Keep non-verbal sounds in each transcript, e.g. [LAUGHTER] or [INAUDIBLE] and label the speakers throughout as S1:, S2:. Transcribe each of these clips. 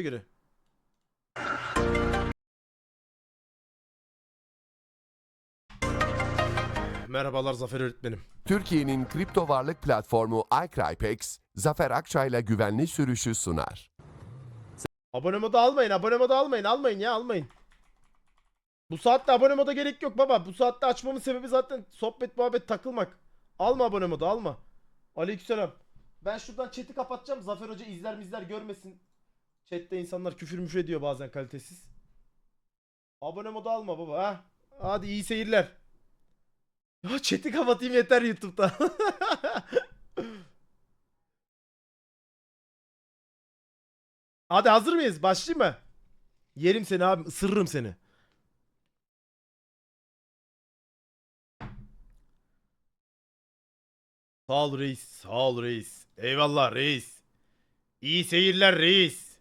S1: Göre. Merhabalar Zafer öğretmenim.
S2: Türkiye'nin kripto varlık platformu iCrypex, Zafer Akçay'la güvenli sürüşü sunar.
S1: Abone modu almayın, abone modu almayın, almayın ya almayın. Bu saatte abone moda gerek yok baba. Bu saatte açmamın sebebi zaten sohbet muhabbet takılmak. Alma abone modu alma. Aleykümselam. Ben şuradan chat'i kapatacağım. Zafer Hoca izler mizler görmesin. Chat'te insanlar küfür müfür ediyor bazen kalitesiz. Abone modu alma baba ha. Hadi iyi seyirler. Ya chat'i kapatayım yeter YouTube'da. [LAUGHS] Hadi hazır mıyız? Başlayayım mı? Yerim seni abi, ısırırım seni. Sağ ol reis, sağ ol reis. Eyvallah reis. İyi seyirler reis.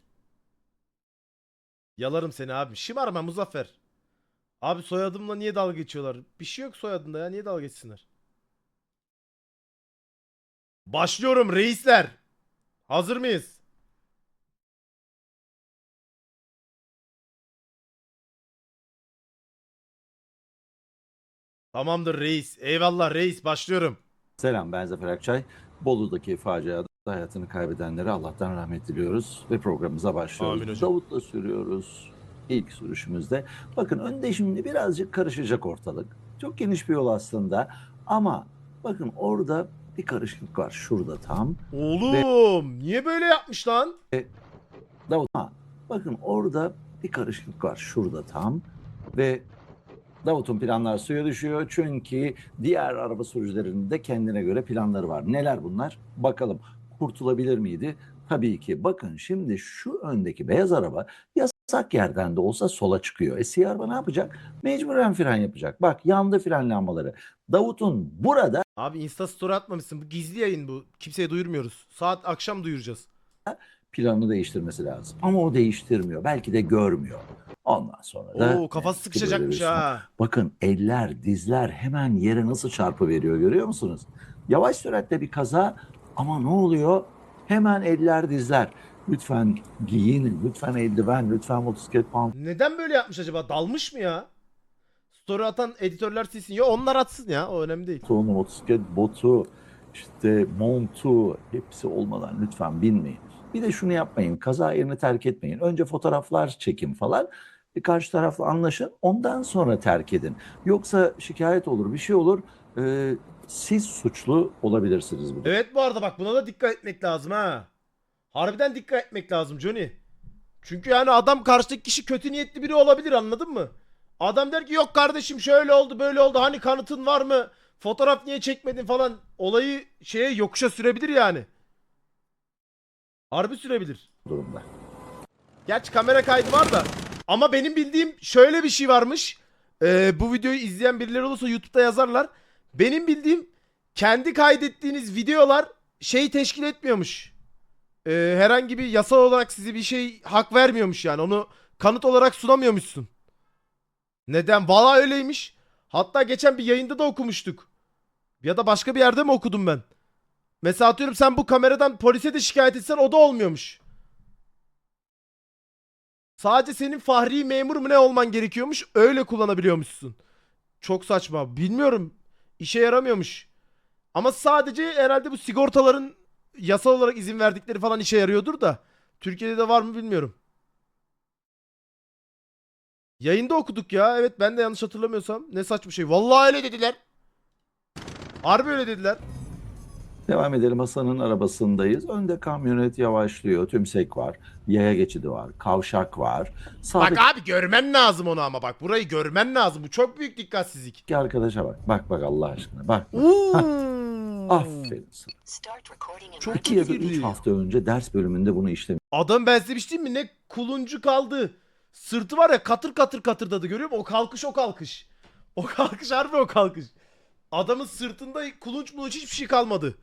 S1: Yalarım seni abi. Şımarma Muzaffer. Abi soyadımla niye dalga geçiyorlar? Bir şey yok soyadında ya. Niye dalga geçsinler? Başlıyorum reisler. Hazır mıyız? Tamamdır reis. Eyvallah reis. Başlıyorum.
S3: Selam ben Zafer Akçay. Bolu'daki faciada hayatını kaybedenlere Allah'tan rahmet diliyoruz ve programımıza başlıyoruz.
S1: Amin hocam.
S3: Davut'la sürüyoruz ilk sürüşümüzde. Bakın önde şimdi birazcık karışacak ortalık. Çok geniş bir yol aslında ama bakın orada bir karışıklık var şurada tam.
S1: Oğlum niye böyle yapmış lan?
S3: Davut ha, bakın orada bir karışıklık var şurada tam ve Davut'un planlar suya düşüyor çünkü diğer araba sürücülerinin de kendine göre planları var. Neler bunlar? Bakalım kurtulabilir miydi? Tabii ki. Bakın şimdi şu öndeki beyaz araba yasak yerden de olsa sola çıkıyor. E siyah araba ne yapacak? Mecburen fren yapacak. Bak yandı fren lambaları. Davut'un burada
S1: Abi Insta story atmamışsın. Bu gizli yayın bu. Kimseye duyurmuyoruz. Saat akşam duyuracağız.
S3: planını değiştirmesi lazım. Ama o değiştirmiyor. Belki de görmüyor. Ondan sonra da
S1: Oo kafası
S3: e,
S1: sıkışacakmış
S3: bir
S1: ha.
S3: Bakın eller, dizler hemen yere nasıl çarpı veriyor görüyor musunuz? Yavaş süratle bir kaza ama ne oluyor? Hemen eller, dizler. Lütfen giyin, lütfen eldiven, lütfen motosiklet
S1: Neden böyle yapmış acaba? Dalmış mı ya? Story atan editörler silsin. Ya onlar atsın ya. O önemli değil.
S3: motosiklet botu, işte montu hepsi olmadan lütfen binmeyin. Bir de şunu yapmayın, kaza yerini terk etmeyin. Önce fotoğraflar çekin falan. Bir karşı tarafla anlaşın, ondan sonra terk edin. Yoksa şikayet olur, bir şey olur. Ee, siz suçlu olabilirsiniz burada.
S1: Evet bu arada bak buna da dikkat etmek lazım ha. Harbiden dikkat etmek lazım Johnny. Çünkü yani adam karşıdaki kişi kötü niyetli biri olabilir anladın mı? Adam der ki yok kardeşim şöyle oldu böyle oldu hani kanıtın var mı? Fotoğraf niye çekmedin falan. Olayı şeye yokuşa sürebilir yani. Harbi sürebilir.
S3: durumda.
S1: Gerçi kamera kaydı var da. Ama benim bildiğim şöyle bir şey varmış. Ee, bu videoyu izleyen birileri olursa YouTube'da yazarlar. Benim bildiğim kendi kaydettiğiniz videolar şey teşkil etmiyormuş. Ee, herhangi bir yasal olarak size bir şey hak vermiyormuş yani. Onu kanıt olarak sunamıyormuşsun. Neden? Valla öyleymiş. Hatta geçen bir yayında da okumuştuk. Ya da başka bir yerde mi okudum ben? Mesela atıyorum sen bu kameradan polise de şikayet etsen o da olmuyormuş. Sadece senin fahri memur mu ne olman gerekiyormuş öyle kullanabiliyormuşsun. Çok saçma. Bilmiyorum. İşe yaramıyormuş. Ama sadece herhalde bu sigortaların yasal olarak izin verdikleri falan işe yarıyordur da. Türkiye'de de var mı bilmiyorum. Yayında okuduk ya. Evet ben de yanlış hatırlamıyorsam. Ne saçma şey. Vallahi öyle dediler. Harbi öyle dediler.
S3: Devam edelim Hasan'ın arabasındayız. Önde kamyonet yavaşlıyor, tümsek var, yaya geçidi var, kavşak var. Sağdaki
S1: Bak abi görmen lazım onu ama bak. Burayı görmen lazım. Bu çok büyük dikkatsizlik.
S3: arkadaşa bak. Bak bak Allah aşkına bak.
S1: Oo.
S3: Aferin sana.
S4: Start recording in
S1: Çok
S3: İki ya da
S1: iyi.
S3: üç hafta önce ders bölümünde bunu işlemiş.
S1: Adam ben size bir şey diyeyim mi? Ne kuluncu kaldı. Sırtı var ya katır katır katırdadı görüyor musun? O kalkış o kalkış. O kalkış harbi o kalkış. Adamın sırtında kulunç mulunç hiçbir şey kalmadı.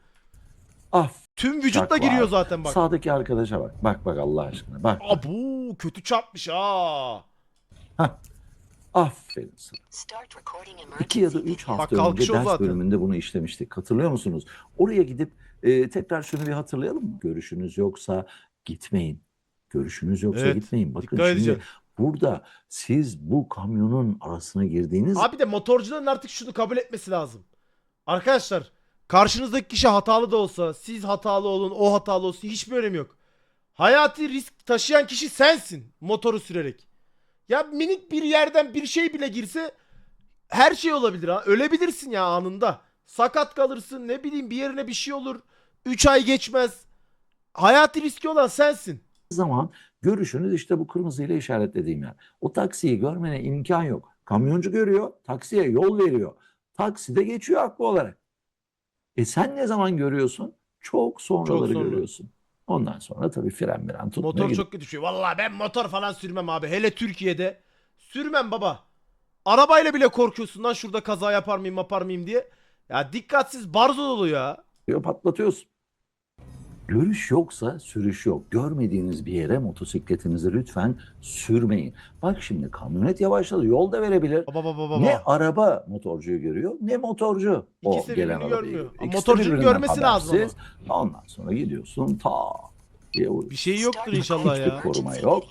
S3: Aferin.
S1: Tüm vücutla
S3: var.
S1: giriyor zaten bak.
S3: Sağdaki arkadaşa bak. Bak bak Allah aşkına. Bak. bak.
S1: Abu kötü çarpmış ha.
S3: Aferin sana. İki ya da üç hafta
S1: Bak,
S3: önce ders
S1: zaten.
S3: bölümünde bunu işlemiştik. Hatırlıyor musunuz? Oraya gidip e, tekrar şunu bir hatırlayalım mı? Görüşünüz yoksa gitmeyin. Görüşünüz yoksa
S1: Evet,
S3: gitmeyin. Bakın
S1: dikkat
S3: şimdi
S1: edeceğim.
S3: burada siz bu kamyonun arasına girdiğiniz
S1: Abi de motorcuların artık şunu kabul etmesi lazım. Arkadaşlar karşınızdaki kişi hatalı da olsa siz hatalı olun o hatalı olsun hiçbir önemi yok. Hayati risk taşıyan kişi sensin motoru sürerek. Ya minik bir yerden bir şey bile girse her şey olabilir ha. Ölebilirsin ya anında. Sakat kalırsın ne bileyim bir yerine bir şey olur. 3 ay geçmez. Hayati riski olan sensin.
S3: zaman görüşünüz işte bu kırmızıyla işaretlediğim yer. O taksiyi görmene imkan yok. Kamyoncu görüyor, taksiye yol veriyor. Taksi de geçiyor haklı olarak. E sen ne zaman görüyorsun? Çok sonraları
S1: sonra.
S3: görüyorsun. Ondan sonra tabii fren miren tutmaya
S1: Motor
S3: gidiyor.
S1: çok kötü şey. Vallahi ben motor falan sürmem abi. Hele Türkiye'de. Sürmem baba. Arabayla bile korkuyorsun lan şurada kaza yapar mıyım yapar mıyım diye. Ya dikkatsiz barzo dolu ya.
S3: patlatıyorsun. Görüş yoksa sürüş yok. Görmediğiniz bir yere motosikletinizi lütfen sürmeyin. Bak şimdi kamyonet yavaşladı. Yol da verebilir.
S1: Baba baba baba.
S3: Ne araba motorcuyu görüyor ne motorcu o
S1: İkisi de
S3: gelen arabayı
S1: görmüyor.
S3: görüyor.
S1: Motorcunun görmesi lazım
S3: habersiz. Ondan sonra gidiyorsun ta diye.
S1: Bir şey yoktur inşallah
S3: Hiçbir
S1: ya.
S3: koruma yok.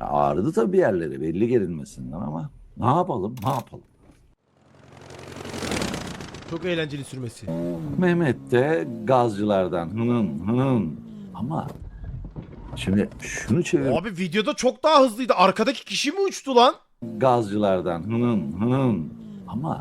S3: Ya ağrıdı tabii bir yerleri belli gerilmesinden ama ne yapalım ne yapalım.
S1: Çok eğlenceli sürmesi.
S3: Mehmet de gazcılardan hının hının ama şimdi şunu çevir
S1: Abi videoda çok daha hızlıydı. Arkadaki kişi mi uçtu lan?
S3: gazcılardan hının hının ama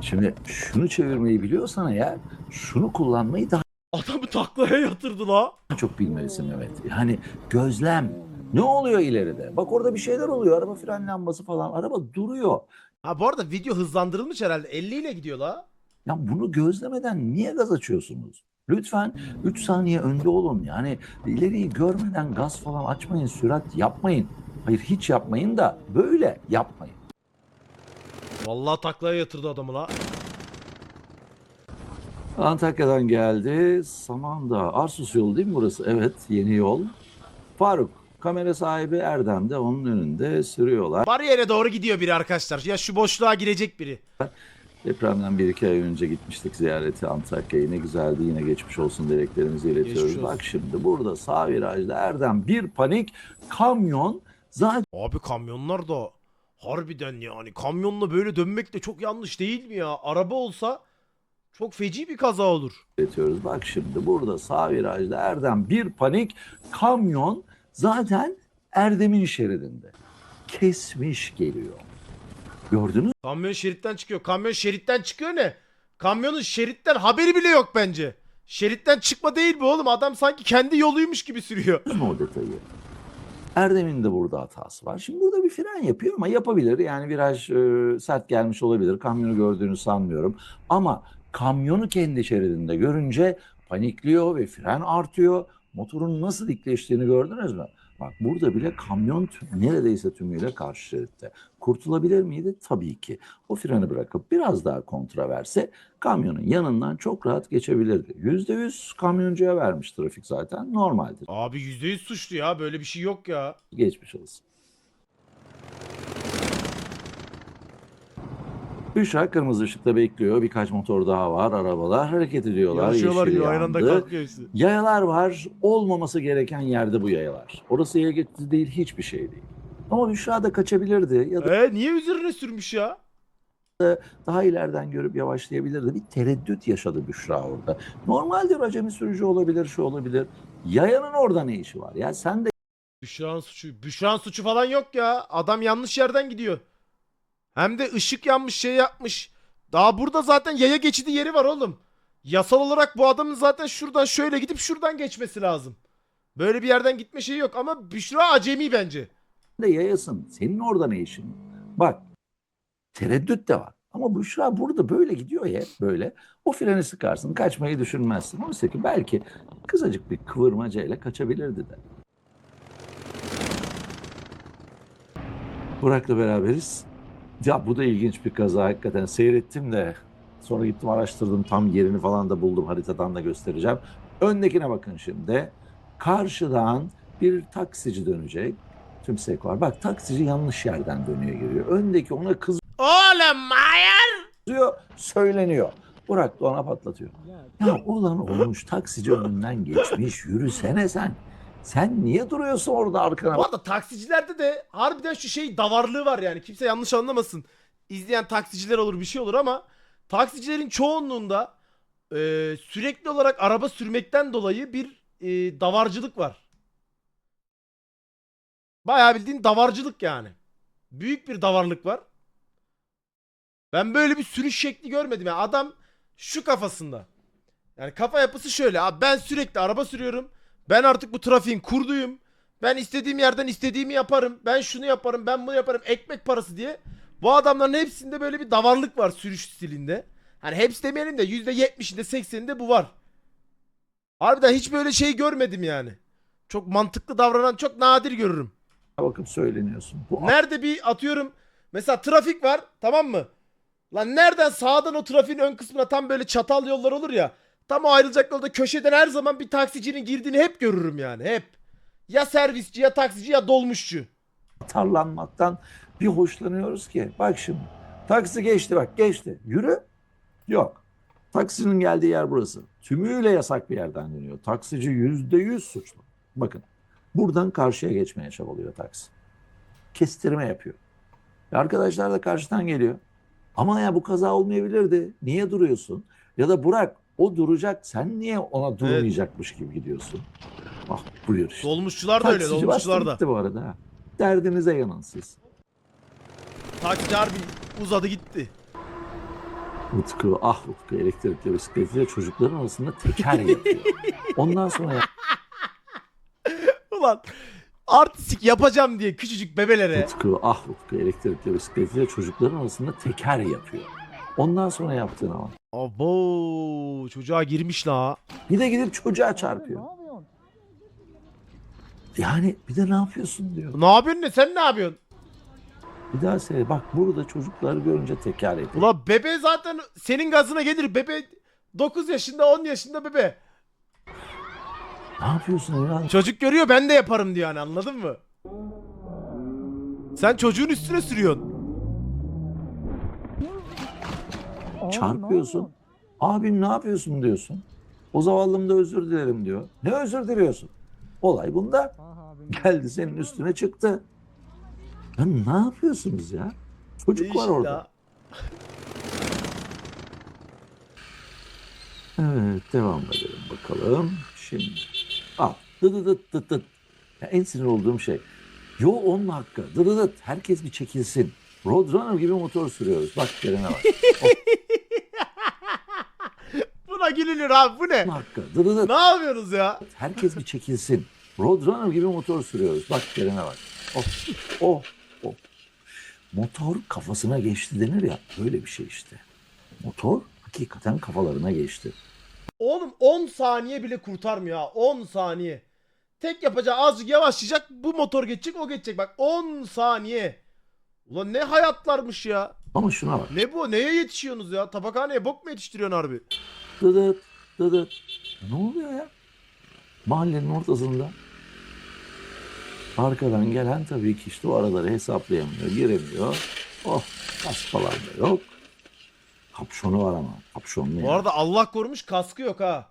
S3: şimdi şunu çevirmeyi biliyorsan eğer şunu kullanmayı daha
S1: Adamı taklaya yatırdı la.
S3: çok bilmelisin Mehmet. Yani gözlem. Ne oluyor ileride? Bak orada bir şeyler oluyor. Araba fren lambası falan. Araba duruyor.
S1: Ha bu arada video hızlandırılmış herhalde. 50 ile gidiyor la.
S3: Ya bunu gözlemeden niye gaz açıyorsunuz? Lütfen 3 saniye önde olun. Yani ileriyi görmeden gaz falan açmayın, sürat yapmayın. Hayır hiç yapmayın da böyle yapmayın.
S1: Vallahi taklaya yatırdı adamı la.
S3: Antakya'dan geldi. Samandağ. Arsus yolu değil mi burası? Evet yeni yol. Faruk. Kamera sahibi Erdem de onun önünde sürüyorlar.
S1: Bariyere doğru gidiyor biri arkadaşlar. Ya şu boşluğa girecek biri.
S3: Depremden bir iki ay önce gitmiştik ziyareti Antakya'ya. Ne güzeldi yine geçmiş olsun dileklerimizi iletiyoruz.
S1: Geçmiş olsun.
S3: Bak şimdi burada sağ virajda Erdem bir panik kamyon zaten
S1: Abi kamyonlar da harbiden yani kamyonla böyle dönmek de çok yanlış değil mi ya? Araba olsa çok feci bir kaza olur.
S3: iletiyoruz. Bak şimdi burada sağ virajda Erdem bir panik kamyon zaten Erdem'in şeridinde. Kesmiş geliyor. Gördünüz
S1: Kamyon şeritten çıkıyor. Kamyon şeritten çıkıyor ne? Kamyonun şeritten haberi bile yok bence. Şeritten çıkma değil bu oğlum. Adam sanki kendi yoluymuş gibi sürüyor.
S3: mü o detayı? Erdem'in de burada hatası var. Şimdi burada bir fren yapıyor ama yapabilir. Yani viraj e, sert gelmiş olabilir. Kamyonu gördüğünü sanmıyorum. Ama kamyonu kendi şeridinde görünce panikliyor ve fren artıyor. Motorun nasıl dikleştiğini gördünüz mü? Bak burada bile kamyon neredeyse tümüyle karşı şeritte. Kurtulabilir miydi? Tabii ki. O freni bırakıp biraz daha kontra verse kamyonun yanından çok rahat geçebilirdi. %100 kamyoncuya vermiş trafik zaten normaldir.
S1: Abi %100 suçlu ya. Böyle bir şey yok ya.
S3: Geçmiş olsun. Büşra kırmızı ışıkta bekliyor. Birkaç motor daha var. Arabalar hareket ediyorlar.
S1: Yarışıyorlar gibi aynı anda
S3: yandı.
S1: kalkıyor hepsi.
S3: Yayalar var. Olmaması gereken yerde bu yayalar. Orası yaya geçidi değil, hiçbir şey değil. Ama Büşra da kaçabilirdi ya da
S1: E niye üzerine sürmüş ya?
S3: daha ileriden görüp yavaşlayabilirdi. Bir tereddüt yaşadı Büşra orada. Normaldir acemi sürücü olabilir, şu olabilir. Yayanın orada ne işi var? Ya sen de
S1: Büşra'nın suçu. Büşra'nın suçu falan yok ya. Adam yanlış yerden gidiyor. Hem de ışık yanmış şey yapmış. Daha burada zaten yaya geçidi yeri var oğlum. Yasal olarak bu adamın zaten şuradan şöyle gidip şuradan geçmesi lazım. Böyle bir yerden gitme şeyi yok ama Büşra acemi bence.
S3: de yayasın. Senin orada ne işin? Bak tereddüt de var. Ama Büşra burada böyle gidiyor ya böyle. O freni sıkarsın kaçmayı düşünmezsin. Oysa ki belki kısacık bir kıvırmacayla kaçabilirdi de. Burak'la beraberiz. Ya bu da ilginç bir kaza hakikaten. Seyrettim de sonra gittim araştırdım tam yerini falan da buldum haritadan da göstereceğim. Öndekine bakın şimdi. Karşıdan bir taksici dönecek. Tümsek var. Bak taksici yanlış yerden dönüyor geliyor. Öndeki ona
S1: Oğlum hayır.
S3: kızıyor, söyleniyor. Burak da ona patlatıyor. Ya olan olmuş taksici önünden geçmiş. Yürüsene sen. Sen niye duruyorsun orada arkana?
S1: Bu arada taksicilerde de harbiden şu şey davarlığı var yani. Kimse yanlış anlamasın. İzleyen taksiciler olur bir şey olur ama taksicilerin çoğunluğunda e, sürekli olarak araba sürmekten dolayı bir e, davarcılık var. Bayağı bildiğin davarcılık yani. Büyük bir davarlık var. Ben böyle bir sürüş şekli görmedim. Yani adam şu kafasında. Yani kafa yapısı şöyle. Abi ben sürekli araba sürüyorum. Ben artık bu trafiğin kurduyum. Ben istediğim yerden istediğimi yaparım. Ben şunu yaparım, ben bunu yaparım. Ekmek parası diye. Bu adamların hepsinde böyle bir davarlık var sürüş stilinde. Hani hepsi demeyelim de %70'inde 80'inde bu var. Harbiden hiç böyle şey görmedim yani. Çok mantıklı davranan çok nadir görürüm.
S3: bakıp söyleniyorsun. Bu
S1: Nerede bir atıyorum mesela trafik var tamam mı? Lan nereden sağdan o trafiğin ön kısmına tam böyle çatal yollar olur ya. Tam o ayrılacak köşeden her zaman bir taksicinin girdiğini hep görürüm yani hep. Ya servisçi ya taksici ya dolmuşçu.
S3: atarlanmaktan bir hoşlanıyoruz ki. Bak şimdi. Taksi geçti bak geçti. Yürü. Yok. Taksinin geldiği yer burası. Tümüyle yasak bir yerden dönüyor. Taksici yüzde yüz suçlu. Bakın. Buradan karşıya geçmeye çabalıyor taksi. Kestirme yapıyor. Ve arkadaşlar da karşıdan geliyor. Ama ya bu kaza olmayabilirdi. Niye duruyorsun? Ya da Burak o duracak. Sen niye ona durmayacakmış gibi gidiyorsun? Ah buyur işte.
S1: Dolmuşçular da öyle
S3: Taksici
S1: dolmuşçular
S3: bastı
S1: da.
S3: gitti bu arada. ha. Derdinize yanın siz.
S1: Taksici harbi uzadı gitti.
S3: Utku, ah Utku elektrikli bisikletiyle çocukların arasında teker yapıyor. [LAUGHS] Ondan sonra
S1: Ulan artistik yapacağım diye küçücük bebelere.
S3: Utku, ah Utku elektrikli bisikletiyle çocukların arasında teker yapıyor. Ondan sonra yaptığına bak.
S1: Abo çocuğa girmiş la.
S3: Bir de gidip çocuğa çarpıyor. Yani bir de ne yapıyorsun diyor.
S1: Ne yapıyorsun ne sen ne yapıyorsun?
S3: Bir daha seyret. Bak burada çocukları görünce teker yapıyor.
S1: Ulan bebe zaten senin gazına gelir. Bebe 9 yaşında 10 yaşında bebe.
S3: Ne yapıyorsun evladım?
S1: Çocuk görüyor ben de yaparım diyor hani anladın mı? Sen çocuğun üstüne sürüyorsun.
S3: Çarpıyorsun. Abim ne yapıyorsun diyorsun. O zavallım da özür dilerim diyor. Ne özür diliyorsun? Olay bunda. Geldi senin üstüne çıktı. Ya ne yapıyorsunuz ya? Çocuk var orada. Evet devam edelim bakalım. Şimdi al. Dı dı dıt dıt dıt. Ya en sinir olduğum şey. Yo onun hakkı. Dı dı dıt. Herkes bir çekilsin. Roadrunner gibi motor sürüyoruz. Bak gelene bak. [LAUGHS]
S1: Buna gülünür abi bu ne?
S3: Onun hakkı. Dı dı dıt.
S1: Ne yapıyorsunuz ya?
S3: Herkes bir çekilsin. Roadrunner gibi motor sürüyoruz. Bak gelene bak. Oh, oh, oh. Motor kafasına geçti denir ya. Böyle bir şey işte. Motor hakikaten kafalarına geçti.
S1: Oğlum 10 saniye bile kurtarmıyor ha. 10 saniye. Tek yapacağı azıcık yavaşlayacak. Bu motor geçecek o geçecek. Bak 10 saniye. Ulan ne hayatlarmış ya.
S3: Ama şuna bak.
S1: Ne bu? Neye yetişiyorsunuz ya? Tabakhaneye bok mu yetiştiriyorsun harbi?
S3: Dıdıt, dıdıt. Ne oluyor ya? Mahallenin ortasında. Arkadan gelen tabii ki işte o araları hesaplayamıyor, giremiyor. Oh, kas falan da yok. Kapşonu var ama. Kapşon ne?
S1: Bu
S3: ya?
S1: arada Allah korumuş kaskı yok ha.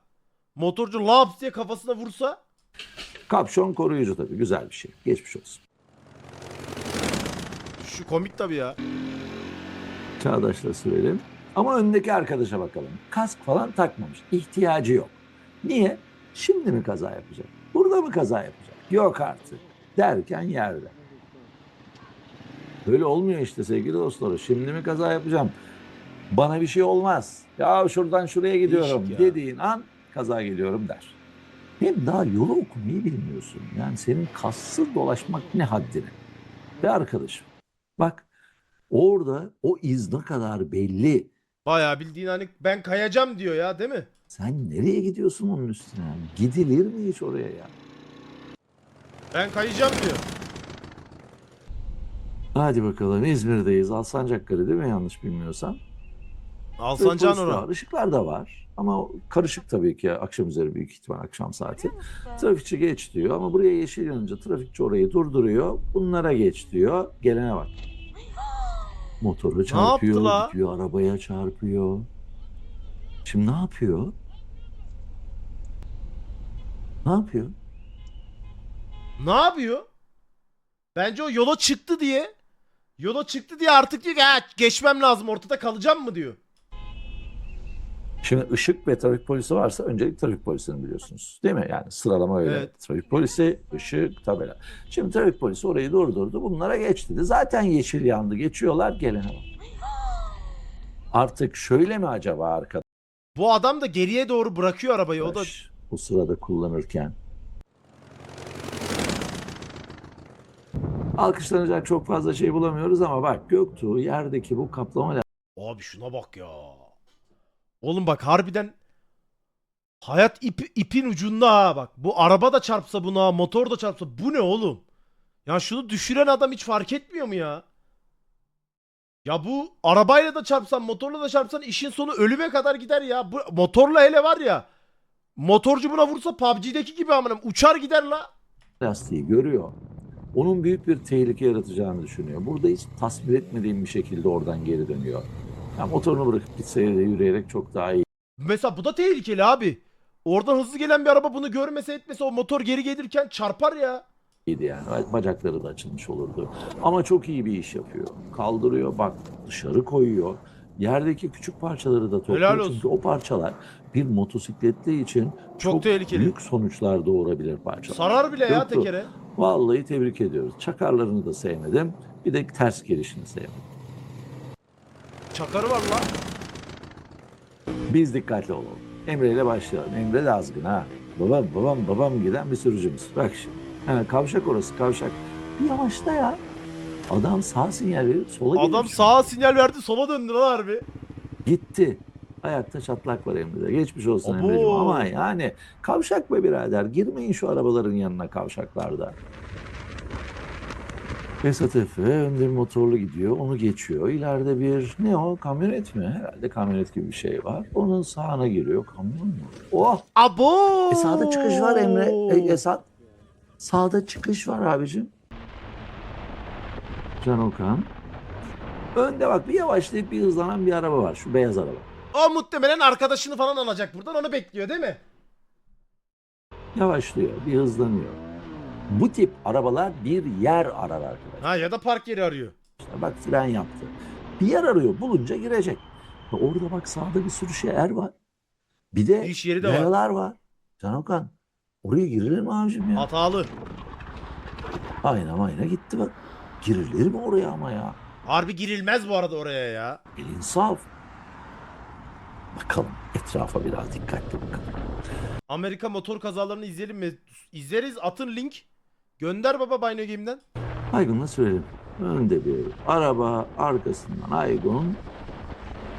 S1: Motorcu laps diye kafasına vursa.
S3: Kapşon koruyucu tabii. Güzel bir şey. Geçmiş olsun.
S1: Şu komik tabii ya.
S3: Çağdaş'la sürelim. Ama öndeki arkadaşa bakalım. Kask falan takmamış. İhtiyacı yok. Niye? Şimdi mi kaza yapacak? Burada mı kaza yapacak? Yok artık. Derken yerde. Böyle olmuyor işte sevgili dostlar. Şimdi mi kaza yapacağım? Bana bir şey olmaz. Ya şuradan şuraya gidiyorum
S1: Değişik ya.
S3: dediğin an kaza geliyorum der. Hem daha yolu okumayı bilmiyorsun. Yani senin kassız dolaşmak ne haddine. Ve arkadaşım bak orada o iz ne kadar belli.
S1: Bayağı bildiğin hani ben kayacağım diyor ya değil mi?
S3: Sen nereye gidiyorsun onun üstüne? yani? Gidilir mi hiç oraya ya?
S1: Ben kayacağım diyor.
S3: Hadi bakalım İzmir'deyiz. Alsancakları değil mi yanlış bilmiyorsam?
S1: Alsancak'ın
S3: Polis de
S1: ona.
S3: var, Işıklar da var. Ama karışık tabii ki akşam üzeri büyük ihtimal akşam saati. Trafikçi geç diyor ama buraya yeşil yanınca trafikçi orayı durduruyor. Bunlara geç diyor. Gelene bak. Motora
S1: yaptı
S3: çarpıyor,
S1: la?
S3: gidiyor arabaya çarpıyor. Şimdi ne yapıyor? Ne yapıyor?
S1: Ne yapıyor? Bence o yola çıktı diye. Yola çıktı diye artık diyor ki "Ha, geçmem lazım ortada kalacağım mı diyor.
S3: Şimdi ışık ve trafik polisi varsa öncelik trafik polisini biliyorsunuz. Değil mi? Yani sıralama öyle.
S1: Evet.
S3: Trafik polisi, ışık, tabela. Şimdi trafik polisi orayı durdurdu. Bunlara geç dedi. Zaten yeşil yandı. Geçiyorlar gelene bak. Artık şöyle mi acaba arkadaş?
S1: Bu adam da geriye doğru bırakıyor arabayı. O da
S3: bu sırada kullanırken. Alkışlanacak çok fazla şey bulamıyoruz ama bak Göktuğ yerdeki bu kaplama
S1: Abi şuna bak ya. Oğlum bak harbiden hayat ip, ipin ucunda ha bak. Bu araba da çarpsa buna, motor da çarpsa bu ne oğlum? Ya şunu düşüren adam hiç fark etmiyor mu ya? Ya bu arabayla da çarpsan, motorla da çarpsan işin sonu ölüme kadar gider ya. Bu motorla hele var ya. Motorcu buna vursa PUBG'deki gibi amına uçar gider la.
S3: lastiği görüyor. Onun büyük bir tehlike yaratacağını düşünüyor. Burada hiç tasvir etmediğim bir şekilde oradan geri dönüyor. Ya motorunu bırakıp gitseydi de yürüyerek çok daha iyi.
S1: Mesela bu da tehlikeli abi. Oradan hızlı gelen bir araba bunu görmese etmese o motor geri gelirken çarpar ya.
S3: iyiydi yani. Bacakları da açılmış olurdu. Ama çok iyi bir iş yapıyor. Kaldırıyor, bak dışarı koyuyor. Yerdeki küçük parçaları da
S1: Helal
S3: topluyor.
S1: olsun.
S3: Çünkü o parçalar bir motosikletli için çok,
S1: tehlikeli.
S3: büyük sonuçlar doğurabilir parçalar.
S1: Sarar bile ya
S3: Yoktu.
S1: tekere.
S3: Vallahi tebrik ediyoruz. Çakarlarını da sevmedim. Bir de ters gelişini sevmedim.
S1: Çakarı var lan.
S3: Biz dikkatli olalım. Emre ile başlayalım. Emre de azgın ha. Babam babam babam giden bir sürücümüz. Bak şimdi. Ha, kavşak orası kavşak. Bir yavaşla ya. Adam sağ sinyal verip sola
S1: Adam
S3: gidiyor.
S1: sağa sinyal verdi sola döndü lan harbi.
S3: Gitti. Ayakta çatlak var Emre'de. Geçmiş olsun
S1: Abo.
S3: Emre'ciğim. Ama yani kavşak be birader. Girmeyin şu arabaların yanına kavşaklarda. Esat Efe önde bir motorlu gidiyor. Onu geçiyor. İleride bir ne o kamyonet mi? Herhalde kamyonet gibi bir şey var. Onun sağına giriyor. Kamyon mu? Oh!
S1: Abo.
S3: E sağda çıkış var Emre. E, Esat. Sağda çıkış var abicim. Can Okan. Önde bak bir yavaşlayıp bir hızlanan bir araba var. Şu beyaz araba.
S1: O muhtemelen arkadaşını falan alacak buradan onu bekliyor değil mi?
S3: Yavaşlıyor, bir hızlanıyor. Bu tip arabalar bir yer arar arkadaşlar.
S1: Ha ya da park yeri arıyor.
S3: Bak fren yaptı. Bir yer arıyor, bulunca girecek. Ve Orada bak sağda bir sürü şey er var. Bir de
S1: İş yeri de var.
S3: var. Can Okan, oraya girilir mi abicim ya?
S1: Hatalı.
S3: Ayna mayna gitti bak. Girilir mi oraya ama ya?
S1: Harbi girilmez bu arada oraya ya.
S3: Bir insaf. Bakalım etrafa biraz dikkatli bakalım.
S1: Amerika motor kazalarını izleyelim mi? İzleriz atın link. Gönder baba Bino Game'den.
S3: Aygun'la sürelim. Önde bir araba, arkasından Aygun.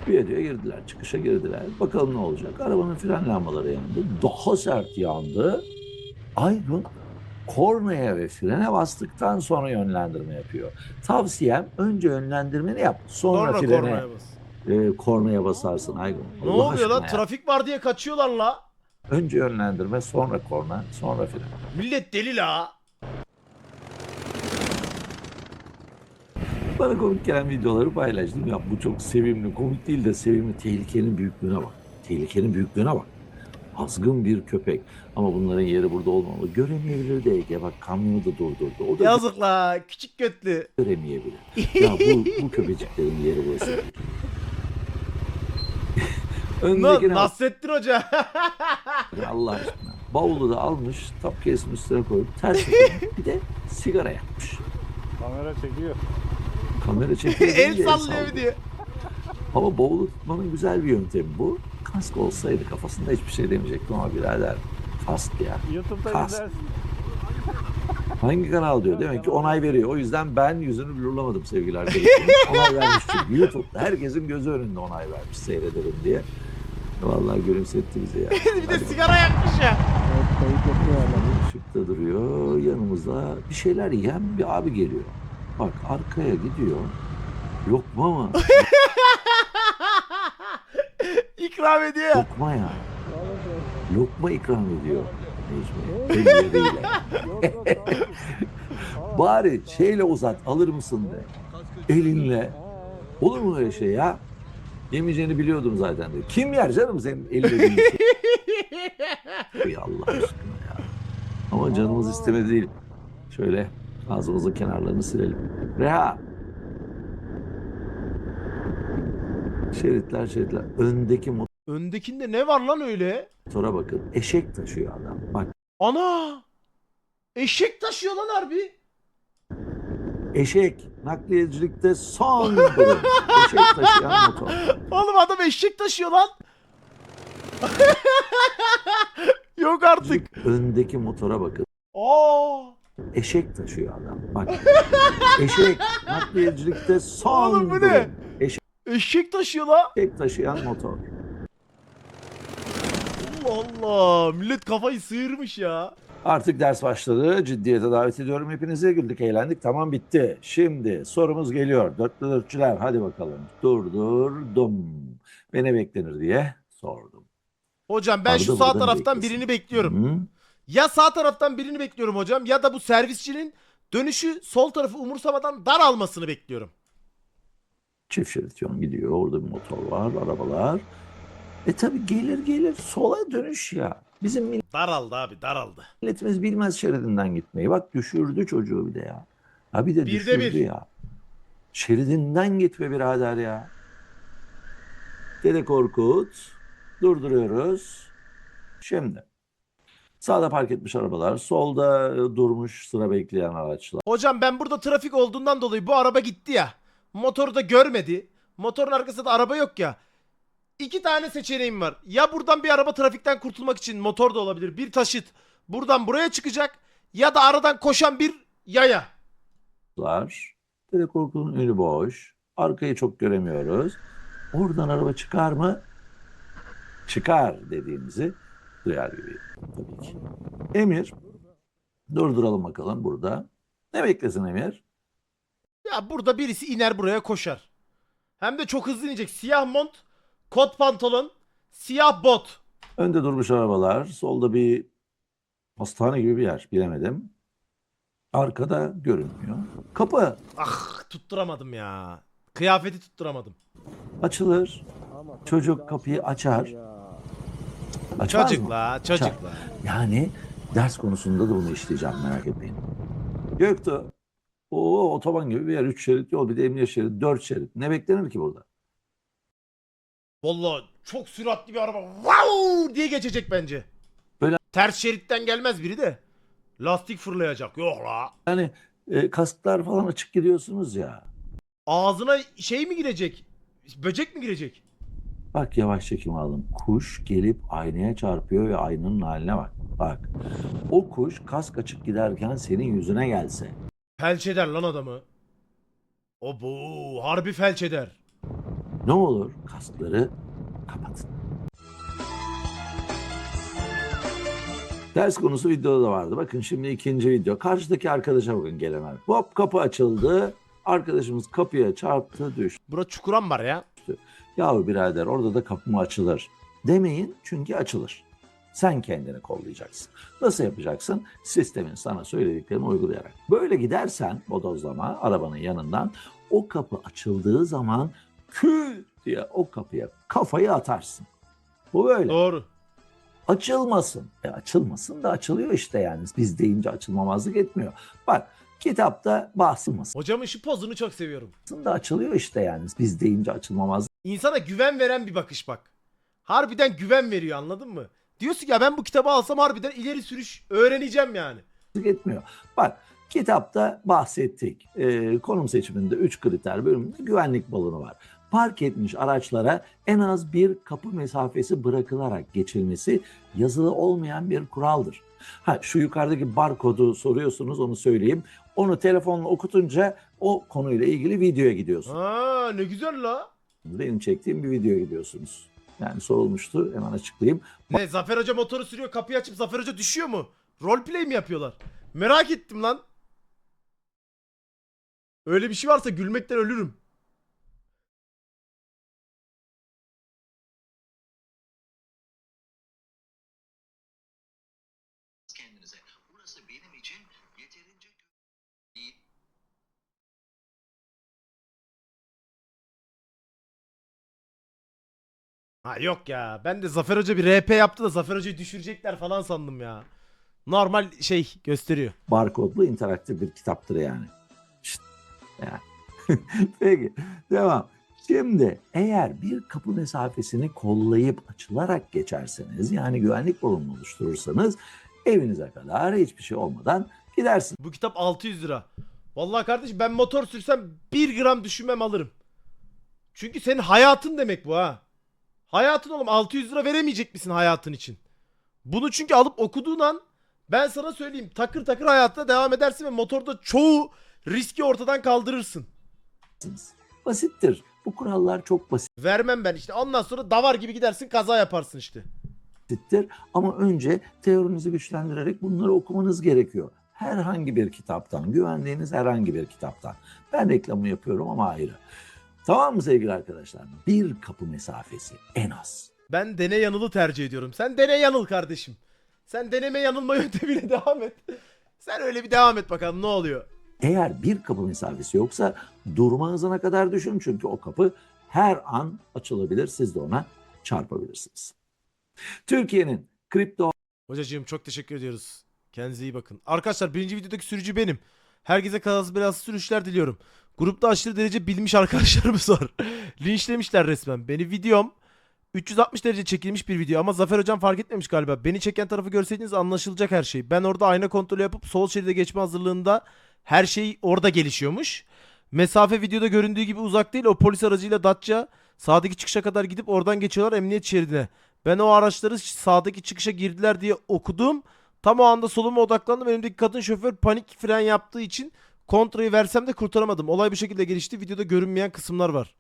S3: Büyüdüğe girdiler, çıkışa girdiler. Bakalım ne olacak. Arabanın fren lambaları yandı. Daha sert yandı. Aygun kornaya ve frene bastıktan sonra yönlendirme yapıyor. Tavsiyem önce yönlendirmeni yap. Sonra,
S1: Sonra
S3: frene,
S1: kornaya bas.
S3: e, kornaya basarsın Aygun.
S1: Ne
S3: Allah
S1: oluyor lan?
S3: ya.
S1: Trafik var diye kaçıyorlar la.
S3: Önce yönlendirme, sonra korna, sonra fren.
S1: Millet deli la.
S3: Bana komik gelen videoları paylaştım. Ya bu çok sevimli, komik değil de sevimli. Tehlikenin büyüklüğüne bak. Tehlikenin büyüklüğüne bak. Azgın bir köpek. Ama bunların yeri burada olmamalı. Göremeyebilir de Ege. Bak kamyonu da durdurdu. O da
S1: Yazık la. Küçük götlü.
S3: göremeyebilir. Ya bu, bu köpeciklerin yeri burası. [LAUGHS]
S1: Na,
S3: Öndekine bak.
S1: Nasrettin Hoca. [LAUGHS]
S3: Allah aşkına. Bavulu da almış, tapkesin üstüne koyup ters. Bir de sigara yakmış.
S5: Kamera çekiyor.
S3: Kamera [LAUGHS] çekiyor.
S1: El sallıyor diye.
S3: Ama bavulu tutmanın güzel bir yöntemi bu. Kask olsaydı kafasında hiçbir şey demeyecektim ama birader kask ya.
S5: YouTube'da
S3: Kas.
S5: izlersin.
S3: Hangi kanal diyor? Demek ki onay veriyor. O yüzden ben yüzünü blurlamadım sevgili arkadaşım. [LAUGHS] onay vermiş çünkü. YouTube'da herkesin gözü önünde onay vermiş seyredelim diye. Vallahi gülümsetti bizi ya. [LAUGHS]
S1: bir de sigara yakmış ya.
S5: Evet, kayıt yapıyor hala.
S3: Işıkta duruyor. Yanımızda bir şeyler yiyen bir abi geliyor. Bak arkaya gidiyor. Lokma mı? [LAUGHS]
S1: İkram ediyor.
S3: Lokma ya. Lokma ikram ediyor. Necmi. [LAUGHS] Bari şeyle uzat alır mısın de. Elinle. Olur mu öyle şey ya? Yemeyeceğini biliyordum zaten de. Kim yer canım senin elle değil. Ey Allah aşkına ya. Ama canımız istemedi değil. Şöyle ağzımızın kenarlarını silelim. Reha. Şeritler şeritler. Öndeki
S1: Öndekinde ne var lan öyle?
S3: motora bakın. Eşek taşıyor adam. Bak
S1: Ana! Eşek taşıyor lan harbi.
S3: eşek nakliyecilikte son. Eşek taşıyan motor. [LAUGHS]
S1: Oğlum adam eşek taşıyor lan. [LAUGHS] Yok artık.
S3: Öndeki motora bakın.
S1: Aa!
S3: Eşek taşıyor adam. Bak. [LAUGHS] Eşek nakliyecilikte son
S1: Oğlum bu
S3: durum.
S1: ne? Eşek taşıyor lan.
S3: Eşek taşıyan motor.
S1: Allah Allah. Millet kafayı sıyırmış ya.
S3: Artık ders başladı. Ciddiyete davet ediyorum hepinizi. Güldük, eğlendik. Tamam bitti. Şimdi sorumuz geliyor. Dörtlü dörtçüler hadi bakalım. Durdurdum. Ve ne beklenir diye sordum.
S1: Hocam ben
S3: Arada
S1: şu sağ
S3: buradan
S1: taraftan
S3: beklesin.
S1: birini bekliyorum.
S3: Hı?
S1: Ya sağ taraftan birini bekliyorum hocam ya da bu servisçinin dönüşü sol tarafı umursamadan dar almasını bekliyorum.
S3: Çift şerit yol gidiyor. Orada bir motor var, arabalar. E tabi gelir gelir sola dönüş ya. Bizim
S1: Daraldı abi daraldı.
S3: milletimiz bilmez şeridinden gitmeyi. Bak düşürdü çocuğu bir de ya. Ha bir de
S1: Bir de
S3: düşürdü
S1: bir.
S3: ya. Şeridinden gitme birader ya. Dede Korkut. Durduruyoruz. Şimdi. Sağda park etmiş arabalar. Solda e, durmuş sıra bekleyen araçlar.
S1: Hocam ben burada trafik olduğundan dolayı bu araba gitti ya. Motoru da görmedi. Motorun arkasında da araba yok ya. İki tane seçeneğim var. Ya buradan bir araba trafikten kurtulmak için motor da olabilir. Bir taşıt buradan buraya çıkacak. Ya da aradan koşan bir yaya.
S3: Dede Korkut'un önü boş. Arkayı çok göremiyoruz. Oradan araba çıkar mı? Çıkar dediğimizi duyar gibi tabii ki. Emir. Durduralım bakalım burada. Ne beklesin Emir?
S1: Ya burada birisi iner buraya koşar. Hem de çok hızlı inecek. Siyah mont, kot pantolon, siyah bot.
S3: Önde durmuş arabalar. Solda bir hastane gibi bir yer. Bilemedim. Arkada görünmüyor. Kapı
S1: Ah tutturamadım ya. Kıyafeti tutturamadım.
S3: açılır. Çocuk kapıyı açar. Açmaz mı?
S1: Çocukla, çocukla.
S3: Yani ders konusunda da bunu işleyeceğim merak etmeyin. Göktuğ. O otoban gibi bir yer. Üç şerit yol bir de emniyet şeridi. Dört şerit. Ne beklenir ki burada?
S1: Vallahi çok süratli bir araba. Wow diye geçecek bence.
S3: Böyle-
S1: Ters şeritten gelmez biri de. Lastik fırlayacak. Yok la.
S3: Yani e, kasklar falan açık gidiyorsunuz ya.
S1: Ağzına şey mi girecek? Böcek mi girecek?
S3: Bak yavaş çekim aldım. Kuş gelip aynaya çarpıyor ve aynanın haline bak. Bak. O kuş kask açık giderken senin yüzüne gelse.
S1: Felç eder lan adamı. O bu harbi felç eder.
S3: Ne olur kaskları kapatın. Ders konusu videoda da vardı. Bakın şimdi ikinci video. Karşıdaki arkadaşa bakın gelenen. Hop kapı açıldı. Arkadaşımız kapıya çarptı düştü.
S1: Bura çukuran var ya.
S3: Yahu birader orada da kapı mı açılır? Demeyin çünkü açılır. Sen kendini kollayacaksın. Nasıl yapacaksın? Sistemin sana söylediklerini uygulayarak. Böyle gidersen bodozlama arabanın yanından o kapı açıldığı zaman kü diye o kapıya kafayı atarsın. Bu böyle.
S1: Doğru.
S3: Açılmasın. E açılmasın da açılıyor işte yani. Biz deyince açılmamazlık etmiyor. Bak kitapta bahsılmasın
S1: Hocamın şu pozunu çok seviyorum.
S3: da açılıyor işte yani. Biz deyince açılmamazlık
S1: İnsana güven veren bir bakış bak. Harbiden güven veriyor anladın mı? Diyorsun ki ya ben bu kitabı alsam harbiden ileri sürüş öğreneceğim yani.
S3: etmiyor. Bak kitapta bahsettik. Ee, konum seçiminde 3 kriter bölümünde güvenlik balonu var. Park etmiş araçlara en az bir kapı mesafesi bırakılarak geçilmesi yazılı olmayan bir kuraldır. Ha şu yukarıdaki barkodu soruyorsunuz onu söyleyeyim. Onu telefonla okutunca o konuyla ilgili videoya gidiyorsunuz.
S1: Aa ne güzel la.
S3: Benim çektiğim bir videoya gidiyorsunuz. Yani sorulmuştu hemen açıklayayım.
S1: Ne Zafer Hoca motoru sürüyor kapıyı açıp Zafer Hoca düşüyor mu? Roleplay mi yapıyorlar? Merak ettim lan. Öyle bir şey varsa gülmekten ölürüm. Ha yok ya. Ben de Zafer Hoca bir RP yaptı da Zafer Hoca'yı düşürecekler falan sandım ya. Normal şey gösteriyor.
S3: barkodlu interaktif bir kitaptır yani. Şşt, yani. [LAUGHS] Peki devam. Şimdi eğer bir kapı mesafesini kollayıp açılarak geçerseniz yani güvenlik balonu oluşturursanız evinize kadar hiçbir şey olmadan gidersiniz.
S1: Bu kitap 600 lira. Vallahi kardeşim ben motor sürsem 1 gram düşünmem alırım. Çünkü senin hayatın demek bu ha. Hayatın oğlum 600 lira veremeyecek misin hayatın için? Bunu çünkü alıp okuduğun an ben sana söyleyeyim takır takır hayatına devam edersin ve motorda çoğu riski ortadan kaldırırsın.
S3: Basittir. Bu kurallar çok
S1: Vermem ben işte ondan sonra davar gibi gidersin kaza yaparsın işte.
S3: basittir ama önce teorinizi güçlendirerek bunları okumanız gerekiyor. Herhangi bir kitaptan, güvendiğiniz herhangi bir kitaptan. Ben reklamı yapıyorum ama ayrı. Tamam mı sevgili arkadaşlar? Bir kapı mesafesi en az.
S1: Ben dene yanılı tercih ediyorum. Sen dene yanıl kardeşim. Sen deneme yanılma [LAUGHS] yöntemiyle devam et. Sen öyle bir devam et bakalım ne oluyor.
S3: Eğer bir kapı mesafesi yoksa durma hızına kadar düşün çünkü o kapı her an açılabilir. Siz de ona çarpabilirsiniz. Türkiye'nin kripto
S1: Hocacığım çok teşekkür ediyoruz. Kendinize iyi bakın. Arkadaşlar birinci videodaki sürücü benim. Herkese kazası belasız sürüşler diliyorum. Grupta aşırı derece bilmiş arkadaşlarımız var. [LAUGHS] Linçlemişler resmen. Beni videom 360 derece çekilmiş bir video ama Zafer hocam fark etmemiş galiba. Beni çeken tarafı görseydiniz anlaşılacak her şey. Ben orada ayna kontrolü yapıp sol şeride geçme hazırlığında her şey orada gelişiyormuş. Mesafe videoda göründüğü gibi uzak değil. O polis aracıyla Datça sağdaki çıkışa kadar gidip oradan geçiyorlar emniyet şeridine. Ben o araçları sağdaki çıkışa girdiler diye okudum. Tam o anda soluma odaklandım. Önümdeki kadın şoför panik fren yaptığı için kontrayı versem de kurtaramadım. Olay bu şekilde gelişti. Videoda görünmeyen kısımlar var.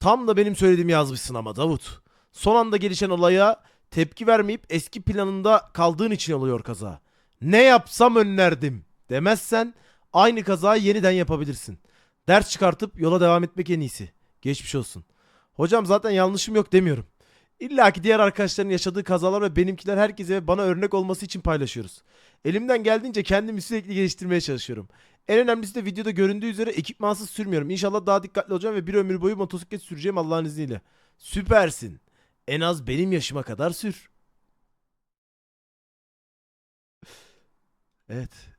S1: Tam da benim söylediğimi yazmışsın ama Davut. Son anda gelişen olaya tepki vermeyip eski planında kaldığın için oluyor kaza. Ne yapsam önlerdim demezsen aynı kazayı yeniden yapabilirsin. Ders çıkartıp yola devam etmek en iyisi. Geçmiş olsun. Hocam zaten yanlışım yok demiyorum. İlla ki diğer arkadaşların yaşadığı kazalar ve benimkiler herkese ve bana örnek olması için paylaşıyoruz. Elimden geldiğince kendimi sürekli geliştirmeye çalışıyorum. En önemlisi de videoda göründüğü üzere ekipmansız sürmüyorum. İnşallah daha dikkatli olacağım ve bir ömür boyu motosiklet süreceğim Allah'ın izniyle. Süpersin. En az benim yaşıma kadar sür. Evet.